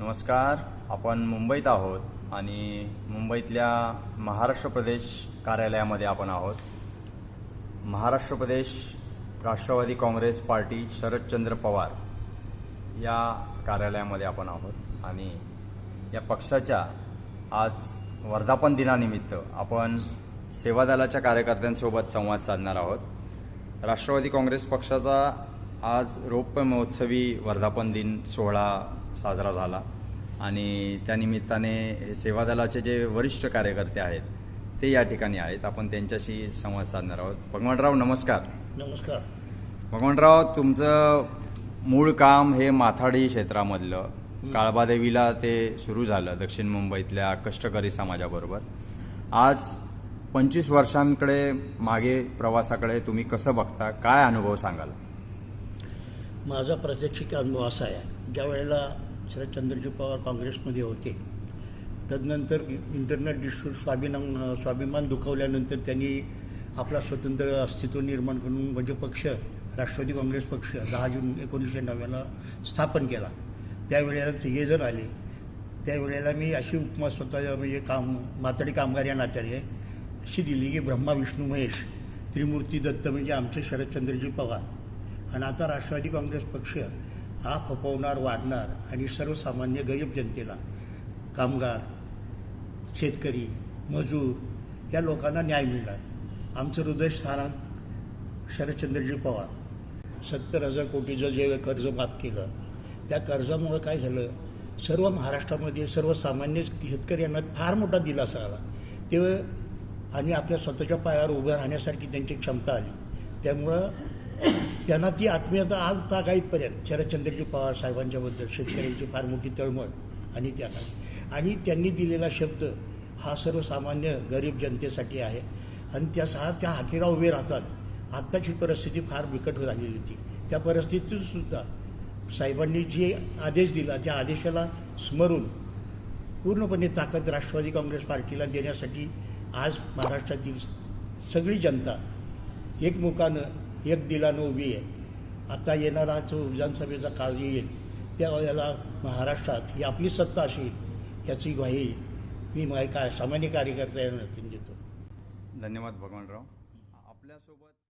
नमस्कार आपण मुंबईत आहोत आणि मुंबईतल्या महाराष्ट्र प्रदेश कार्यालयामध्ये आपण आहोत. महाराष्ट्र प्रदेश राष्ट्रवादी काँग्रेस पार्टी शरदचंद्र पवार या कार्यालयामध्ये आपण आहोत आणि या पक्षाच्या आज वर्धापन दिनानिमित्त आपण सेवादलाच्या कार्यकर्त्यांसोबत संवाद साधणार आहोत. राष्ट्रवादी काँग्रेस पक्षाचा आज रौप्य महोत्सवी वर्धापन दिन सोहळा साजरा झाला. आणि त्यानिमित्ताने सेवादलाचे जे वरिष्ठ कार्यकर्ते आहेत ते या ठिकाणी आहेत. आपण त्यांच्याशी संवाद साधणार आहोत. भगवानराव नमस्कार. नमस्कार. भगवानराव तुमचं मूळ काम हे माथाडी क्षेत्रामधलं. काळबादेवीला ते सुरू झालं दक्षिण मुंबईतल्या कष्टकरी समाजाबरोबर. आज पंचवीस वर्षांकडे मागे प्रवासाकडे तुम्ही कसं बघता? काय अनुभव सांगाल? माझा प्रात्यक्षिक अनुभव असा आहे. ज्या वेळेला शरद चंद्रजी पवार काँग्रेसमध्ये होते. तदनंतर इंटरनल डिस्ट्रीट स्वाभिमान स्वाभिमान दुखावल्यानंतर त्यांनी आपला स्वतंत्र अस्तित्व निर्माण करून म्हणजे पक्ष राष्ट्रवादी काँग्रेस पक्ष दहा जून एकोणीसशे नव्याण्णव स्थापन केला. त्यावेळेला तिघे जण आले त्यावेळेला मी अशी उपमा स्वतः म्हणजे काम मातडी कामगार या नात्याने अशी दिली की ब्रह्मा विष्णू महेश त्रिमूर्ती दत्त म्हणजे आमचे शरदचंद्रजी पवार. आणि आता राष्ट्रवादी काँग्रेस पक्ष हा फपवणार वाढणार आणि सर्वसामान्य गरीब जनतेला कामगार शेतकरी मजूर या लोकांना न्याय मिळणार. आमचं हृदय स्थान शरदचंद्रजी पवार. सत्तर हजार कोटीचं जे कर्ज माफ केलं त्या कर्जामुळं काय झालं? सर्व महाराष्ट्रामध्ये सर्वसामान्य शेतकऱ्यांना फार मोठा दिलासा आला. तेव्हा आणि आपल्या स्वतःच्या पायावर उभं राहण्यासारखी त्यांची क्षमता आली. त्यामुळं त्यांना ती आत्मीयता आज तागाईतपर्यंत. शरदचंद्रजी पवार साहेबांच्याबद्दल शेतकऱ्यांची फार मोठी तळमळ आणि त्या आणि त्यांनी दिलेला शब्द हा सर्वसामान्य गरीब जनतेसाठी आहे. आणि त्या सहा त्या हाकेला उभे राहतात. आत्ताची परिस्थिती फार बिकट झालेली होती. त्या परिस्थितीत सुद्धा साहेबांनी जे आदेश दिला त्या आदेशाला स्मरून पूर्णपणे ताकद राष्ट्रवादी काँग्रेस पार्टीला देण्यासाठी आज महाराष्ट्रातील सगळी जनता एकमुखानं एक दिलानं उभी आहे. आता येणारा जो विधानसभेचा काळ येईल. त्यावेळेला महाराष्ट्रात ही आपली सत्ता अशी याची ग्वाही मी मा- काय सामान्य कार्यकर्त्यांना देतो. धन्यवाद भगवानराव. आपल्यासोबत